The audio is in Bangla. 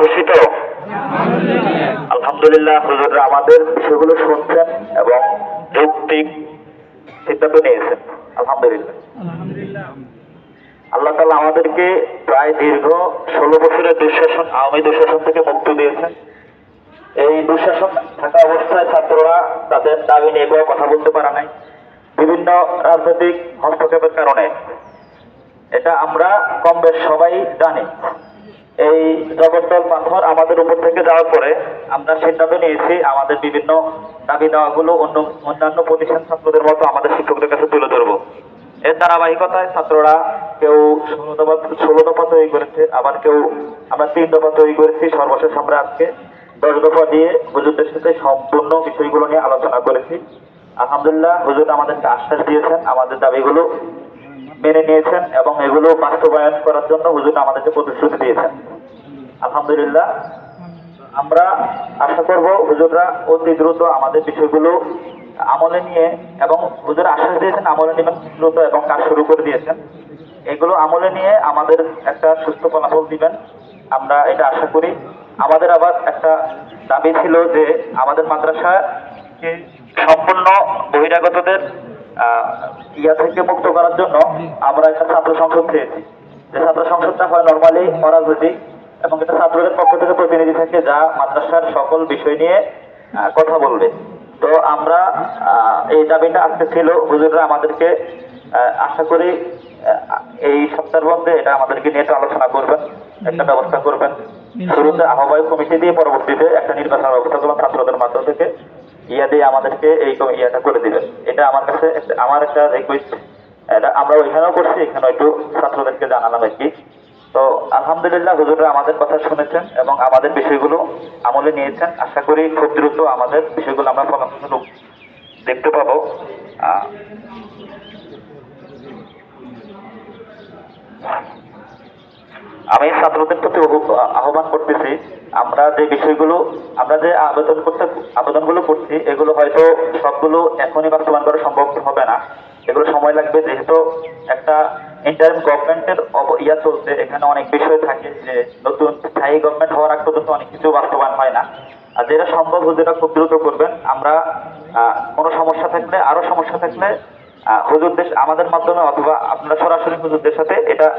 খুশি তো আলহামদুলিল্লাহ, হুজুররা আমাদের বিষয়গুলো শুনছেন এবং যৌক্তিক সিদ্ধান্ত নিয়েছেন। আলহামদুলিল্লাহ। আল্লাহ তালা আমাদেরকে প্রায় দীর্ঘ ষোলো বছরের দুঃশাসন, আওয়ামী দুঃশাসন থেকে মুক্তি দিয়েছেন। এই দুঃশাসন থাকা অবস্থায় ছাত্ররা তাদের দাবি নিয়ে কথা বলতে পারে নাই। বিভিন্ন রাজনৈতিক হস্তক্ষেপের কারণে। এটা আমরা কম সবাই জানি। এই জগদ্দল পাথর আমাদের উপর থেকে যাওয়ার পরে আমরা সিদ্ধান্ত নিয়েছি, আমাদের বিভিন্ন দাবি দেওয়াগুলো অন্য অন্যান্য প্রতিষ্ঠান ছাত্রদের মতো আমাদের শিক্ষকদের কাছে তুলে ধরবো। এর ধারাবাহিকতায় ছাত্ররা কেউ ষোলো দফা ষোলো দফা তৈরি করেছে, আবার কেউ আমরা তিন দফা তৈরি করেছি সর্বশেষ আমরা আজকে দশ দফা দিয়ে হুজুরদের সাথে সম্পূর্ণ বিষয়গুলো নিয়ে আলোচনা করেছি। আলহামদুলিল্লাহ, হুজুর আমাদেরকে আশ্বাস দিয়েছেন, আমাদের দাবিগুলো মেনে নিয়েছেন এবং এগুলো বাস্তবায়ন করার জন্য হুজুর আমাদেরকে প্রতিশ্রুতি দিয়েছেন। আলহামদুলিল্লাহ, আমরা আশা করব হুজুররা অতি দ্রুত আমাদের বিষয়গুলো আমলে নিয়ে এবং হুজুর আশ্বাস দিয়েছেন আমলে নেবেন দ্রুত এবং কাজ শুরু করে দিয়েছেন। এগুলো আমলে নিয়ে আমাদের একটা সুস্থ ফলাফল দিবেন, আমরা এটা আশা করি। আমাদের আবার একটা দাবি ছিল যে আমাদের মাদ্রাসাকে সম্পূর্ণ বহিরাগতদের ইয়া থেকে মুক্ত করার জন্য আমরা একটা ছাত্র সংসদ চেয়েছি যে ছাত্র সংসদটা হয় নর্মালি অরাজনৈতিক এবং এটা ছাত্রদের পক্ষ থেকে প্রতিনিধি থাকে যা মাদ্রাসার সকল বিষয় নিয়ে আহ, কথা বলবে। তো আমরা এই দাবিটা আজকে ছিল। হুজুররা আমাদেরকে আশা করি এই সপ্তাহের মধ্যে এটা আমাদেরকে নিয়ে আলোচনা করবেন একটা ব্যবস্থা করবেন। শুরুতে আহ্বায়ক কমিটি দিয়ে পরবর্তীতে একটা নির্বাচন ব্যবস্থা করবেন ছাত্রদের মাধ্য থেকে। ইয়া দিয়ে আমাদেরকে এই ইয়াটা করে দিবেন এটা আমার কাছে আমার একটা রিকোয়েস্ট এটা আমরা ওইখানেও করছি, এখানে একটু ছাত্রদেরকে জানালাম আর কি। তো আলহামদুলিল্লাহ হুজুররা আমাদের কথা শুনেছেন এবং আমাদের বিষয়গুলো আমলে নিয়েছেন। আশা করি খুব দ্রুত আমাদের বিষয়গুলো আমরা ফলাফল দেখতে পাবো। আমি ছাত্রদের প্রতি আহ্বান করতেছি আমরা যে বিষয়গুলো, আমরা যে আবেদন করতে, আবেদনগুলো করছি, এগুলো হয়তো সবগুলো এখনই বাস্তবায়ন করা সম্ভব হবে না। এগুলো সময় লাগবে, যেহেতু একটা ইন্টারিম গভর্নমেন্টের ইয়া চলছে, এখানে অনেক বিষয় থাকে যে নতুন স্থায়ী গভর্নমেন্ট হওয়ার আগ পর্যন্ত অনেক কিছু বাস্তবায়ন হয় না। আর যেটা সম্ভব যেটা খুব দ্রুত করবেন। আমরা কোনো সমস্যা থাকলে, আরও সমস্যা থাকলে হুজুরদের, আমাদের মাধ্যমে অথবা আপনারা সরাসরি হুজুরদের সাথে এটা